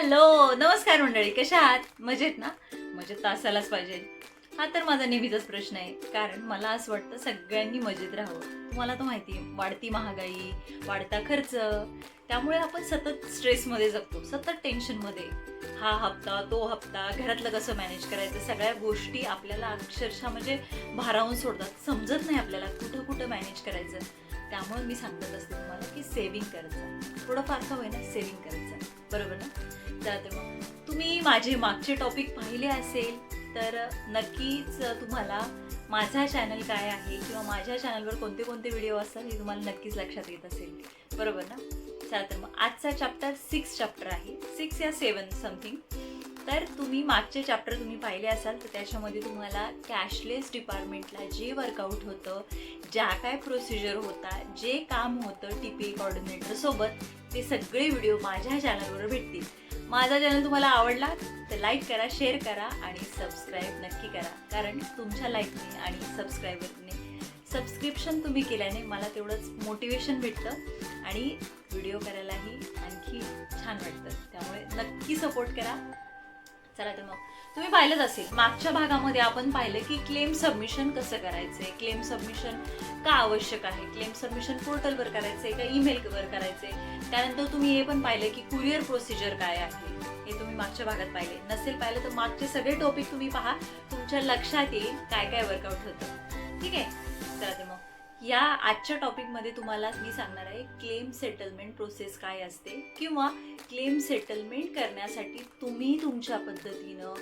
Hello नमस्कार मंडळी कशा आहात? मजेत ना? मजेत तर असायलाच पाहिजे. हा तर माझा नेहमीचाच प्रश्न आहे कारण मला असं वाटतं सगळ्यांनी मजेत राहावं. तुम्हाला तर माहिती आहे, वाढती महागाई वाढता खर्च त्यामुळे आपण सतत स्ट्रेसमध्ये जगतो सतत टेन्शनमध्ये हा हप्ता तो हप्ता घरातलं कसं मॅनेज करायचं सगळ्या गोष्टी आपल्याला अक्षरशः म्हणजे भारावून सोडतात समजत नाही आपल्याला कुठं कुठं मॅनेज करायचं. त्यामुळे मी सांगत असते तुम्हाला की सेव्हिंग करायचं. थोडंफार का होईना सेव्हिंग करायचं. बरोबर ना? चला मग. तुम्ही माझे मागचे टॉपिक पाहिले असेल तर नक्कीच तुम्हाला माझा चॅनल काय आहे किंवा माझ्या चॅनलवर कोणते कोणते व्हिडिओ असतात हे तुम्हाला नक्कीच लक्षात येत असेल. बरोबर ना? चला तर मग. आजचा चॅप्टर सिक्स चॅप्टर आहे. सिक्स या सेवन समथिंग तर तुम्ही मागचे चॅप्टर तुम्ही पाहिले असाल तर त्याच्यामध्ये तुम्हाला कॅशलेस डिपार्टमेंटला जे वर्कआउट होतं ज्या काय प्रोसिजर होता जे काम होतं टी पी कॉर्डिनेटर सोबत ते सगळे व्हिडिओ माझ्या चॅनलवर भेटतील. माझा चॅनल तुम्हाला आवडला तर लाईक करा शेअर करा आणि सबस्क्राईब नक्की करा. कारण तुमच्या लाईकने आणि सबस्क्रायबरने सबस्क्रिप्शन तुम्ही केल्याने मला तेवढंच मोटिवेशन भेटतं आणि व्हिडिओ करायलाही आणखी छान वाटतं. त्यामुळे नक्की सपोर्ट करा. चला तर मग. तुम्ही पाहिलंच असेल. मागच्या भागामध्ये आपण पाहिलं की क्लेम सबमिशन कसं करायचंय? क्लेम सबमिशन का आवश्यक आहे? क्लेम सबमिशन पोर्टलवर करायचंय का ईमेलवर करायचंय? त्यानंतर तुम्ही हे पण पाहिलं की कुरिअर प्रोसिजर काय आहे? हे तुम्ही मागच्या भागात पाहिले. नसेल पाहिलं तर मागचे सगळे टॉपिक तुम्ही पहा. तुमच्या लक्षात येईल काय काय वर्कआउट होतं. ठीक आहे? चला तर मग. या आजच्या टॉपिकमध्ये तुम्हाला मी सांगणार आहे क्लेम सेटलमेंट प्रोसेस काय असते किंवा क्लेम सेटलमेंट करण्यासाठी तुम्ही तुमच्या पद्धतीनं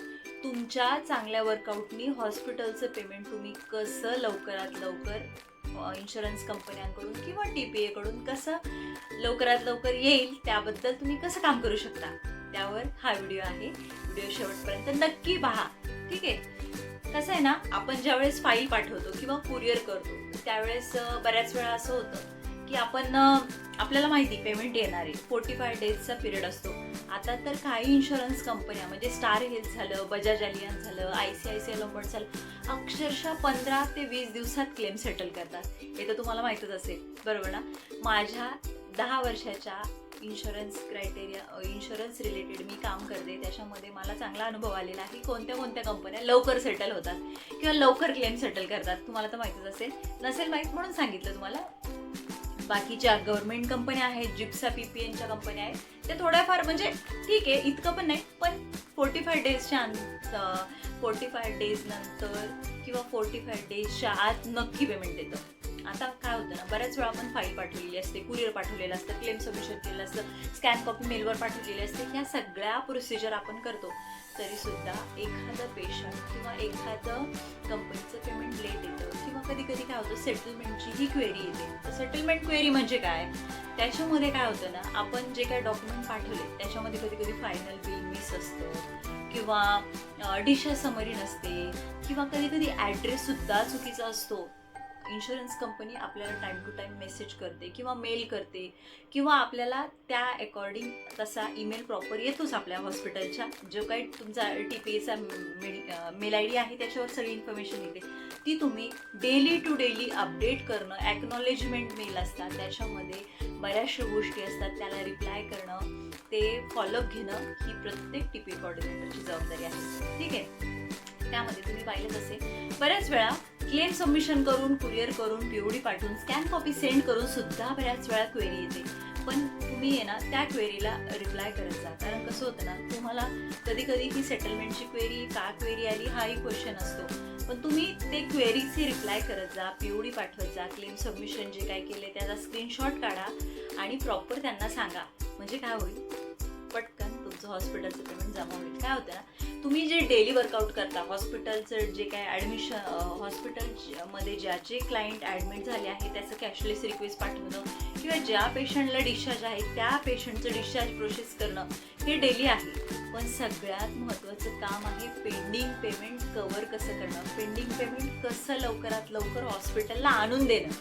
तुमच्या चांगल्या वर्कआउटनी हॉस्पिटलचं पेमेंट तुम्ही कसं लवकरात लवकर इन्शुरन्स कंपन्यांकडून किंवा टी पी एकडून कसं लवकरात लवकर येईल त्याबद्दल तुम्ही कसं काम करू शकता त्यावर हा व्हिडिओ आहे. व्हिडिओ शेवटपर्यंत नक्की पहा. ठीक आहे? कसं आहे ना आपण ज्यावेळेस फाईल पाठवतो किंवा कुरिअर करतो त्यावेळेस बऱ्याच वेळा असं होतं की आपण आपल्याला माहिती पेमेंट येणार आहे. फोर्टी फाय डेजचा पिरियड असतो. आता तर काही इन्शुरन्स कंपन्या म्हणजे स्टार हेल्थ झालं बजाज अलियन्स झालं I C I C I Lombard झालं अक्षरशः पंधरा ते वीस दिवसात क्लेम सेटल करतात. हे तर तुम्हाला माहीतच असेल. बरोबर ना? माझ्या दहा वर्षाच्या इन्शुरन्स क्रायटेरिया इन्शुरन्स रिलेटेड मी काम करते. त्याच्यामध्ये मला चांगला अनुभव आलेला आहे कोणत्या कोणत्या कंपन्या लवकर सेटल होतात किंवा लवकर क्लेम सेटल करतात. तुम्हाला तर माहितीच असेल. नसेल माहीत म्हणून सांगितलं तुम्हाला. बाकीच्या गव्हर्नमेंट कंपन्या आहेत जिप्सा पी पी एनच्या कंपन्या आहेत. ते थोड्याफार म्हणजे ठीक आहे इतकं पण नाही पण फोर्टी फाय डेजच्या फोर्टी फाय डेज नंतर किंवा फोर्टी फाय डेजच्या आत नक्की पेमेंट देतं आता काय होतं ना बऱ्याच वेळा आपण फाईल पाठवलेली असते कुरिअर पाठवलेलं असतं क्लेम सबमिशन केलेलं असतं स्कॅन कॉपी मेलवर पाठवलेली असते ह्या सगळ्या प्रोसिजर आपण करतो. तरीसुद्धा एखादं पेशंट किंवा एखादं कंपनीचं पेमेंट लेट येतं किंवा कधी कधी काय होतं सेटलमेंटची ही क्वेरी येते. तर सेटलमेंट क्वेरी म्हणजे काय? त्याच्यामध्ये काय होतं ना आपण जे काय डॉक्युमेंट पाठवले त्याच्यामध्ये कधी कधी फायनल बिल मिस असतं किंवा डिशा समरी नसते किंवा कधी कधी ॲड्रेससुद्धा चुकीचा असतो. इन्शुरन्स कंपनी आपल्याला टाईम टू टाईम मेसेज करते किंवा मेल करते किंवा आपल्याला त्या अकॉर्डिंग तसा ईमेल प्रॉपर येतोच आपल्या हॉस्पिटलच्या जो काही तुमचा टी पी एचा मेल आय डी आहे त्याच्यावर सगळी इन्फॉर्मेशन येते. ती तुम्ही डेली टू डेली अपडेट करणं ॲक्नॉलेजमेंट मेल असतात त्याच्यामध्ये बऱ्याचशा गोष्टी असतात. त्याला रिप्लाय करणं ते फॉलोअप घेणं ही प्रत्येक टी पी कॉर्डिनेटरची जबाबदारी आहे. ठीक आहे? त्यामध्ये तुम्ही पाहिलंच असेल. बऱ्याच वेळा क्लेम सबमिशन करून कुरिअर करून पीओडी पाठवून स्कॅन कॉपी सेंड करून सुद्धा बऱ्याच वेळा क्वेरी येते. पण तुम्ही आहे ना त्या क्वेरीला रिप्लाय करत जा. कारण कसं होतं ना तुम्हाला कधी कधी ही सेटलमेंटची क्वेरी का क्वेरी आली हाही क्वेश्चन असतो. पण तुम्ही ते क्वेरीचे रिप्लाय करत जा पीओडी पाठवत जा क्लेम सबमिशन जे काय केले त्याचा स्क्रीनशॉट काढा आणि प्रॉपर त्यांना सांगा. म्हणजे काय होईल? तुमचं हॉस्पिटलचं पेमेंट जमा होईल. काय होतं ना तुम्ही जे डेली वर्कआउट करता हॉस्पिटलचं जे काय ॲडमिशन हॉस्पिटलमध्ये ज्या जे क्लायंट ॲडमिट झाले आहे त्याचं कॅशलेस रिक्वेस्ट पाठवणं किंवा ज्या पेशंटला डिस्चार्ज आहे त्या पेशंटचं डिस्चार्ज प्रोसेस करणं हे डेली आहे. पण सगळ्यात महत्त्वाचं काम आहे पेंडिंग पेमेंट कवर कसं करणं. पेंडिंग पेमेंट कसं लवकरात लवकर हॉस्पिटलला आणून देणं.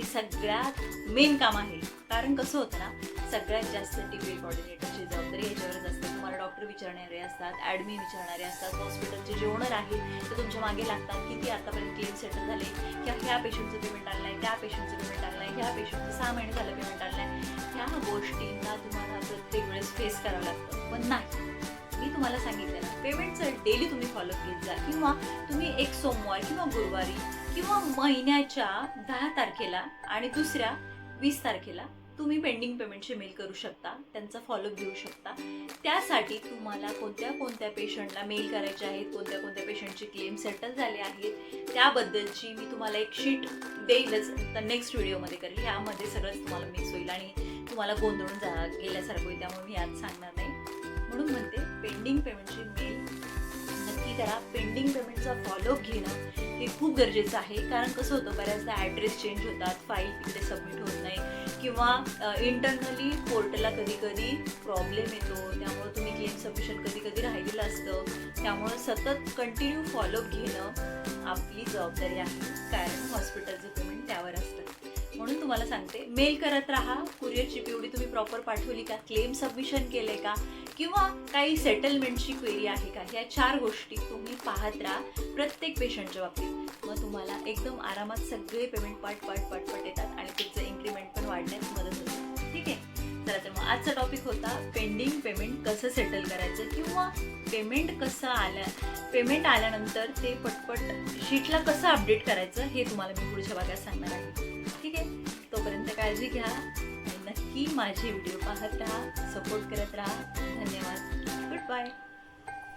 ही सगळ्यात मेन काम आहे. कारण कसं होतं ना सगळ्यात जास्त टी कॉर्डिनेटरची जबाबदारी याच्यावरच असते. तुम्हाला डॉक्टर विचारणारे असतात ॲडमिन विचारणारे असतात हॉस्पिटलचे जे ओनर आहेत ते तुमच्या मागे लागतात किती आतापर्यंत क्लेम सेटल झाले किंवा ह्या पेशंटचं पेमेंट आलं आहे त्या पेशंटचं पेमेंट आलं आहे ह्या पेशंटचं सहा महिने झालं पेमेंट आलं आहे ह्या गोष्टींना तुम्हाला प्रत्येक वेळेस फेस करावं लागतं. पण नाही. तुम्हाला सांगितलं. ना पेमेंटचं डेली तुम्ही फॉलोअप घेत जा. किंवा तुम्ही एक सोमवार किंवा गुरुवारी किंवा महिन्याच्या दहा तारखेला आणि दुसऱ्या वीस तारखेला तुम्ही पेंडिंग पेमेंटचे मेल करू शकता. त्यांचा फॉलोअप घेऊ शकता. त्यासाठी तुम्हाला कोणत्या कोणत्या पेशंटला मेल करायचे आहेत कोणत्या कोणत्या पेशंटचे क्लेम सेटल झाले आहेत त्याबद्दलची मी तुम्हाला एक शीट देईलच. तर नेक्स्ट व्हिडिओमध्ये करेल. यामध्ये सगळंच तुम्हाला मिक्स होईल आणि तुम्हाला गोंधळून जा गेल्यासारखं होईल. त्यामुळे मी आज सांगणार नाही. म्हणून म्हणते पेंडिंग पेमेंटची मेल नक्की करा. पेंडिंग पेमेंटचा फॉलोअप घेणं हे खूप गरजेचं आहे. कारण कसं होतं बऱ्याचदा ॲड्रेस चेंज होतात फाईल तिकडे सबमिट होत नाही. किंवा इंटरनली पोर्टलला कधी कधी प्रॉब्लेम येतो. त्यामुळं तुम्ही क्लेम सबमिशन कधी कधी राहिलेलं असतं. त्यामुळं सतत कंटिन्यू फॉलोअप घेणं आपली जबाबदारी आहे. कारण हॉस्पिटलचं पेमेंट त्यावर असतं. म्हणून तुम्हाला सांगते. मेल करत राहा. कुरिअरची पिवडी तुम्ही प्रॉपर पाठवली का? क्लेम सबमिशन केले का? किंवा काही सेटलमेंटची क्वेरी आहे का? ह्या चार गोष्टी तुम्ही पाहत राहा प्रत्येक पेशंटच्या बाबतीत. मग तुम्हाला एकदम आरामात सगळे पेमेंट पाट पाट पटपट येतात आणि तुमचं इन्क्रीमेंट पण वाढण्यास मदत होते. ठीक आहे? चला तर मग आजचा टॉपिक होता पेंडिंग पेमेंट कसं सेटल करायचं किंवा पेमेंट कसं आल्या पेमेंट आल्यानंतर ते पटपट शीटला कसं अपडेट करायचं हे तुम्हाला मी पुढच्या भागात सांगणार आहे. ठीक आहे? तोपर्यंत काळजी घ्या आणि नक्की माझे व्हिडिओ पाहत राहा सपोर्ट करत राहा. धन्यवाद. Good bye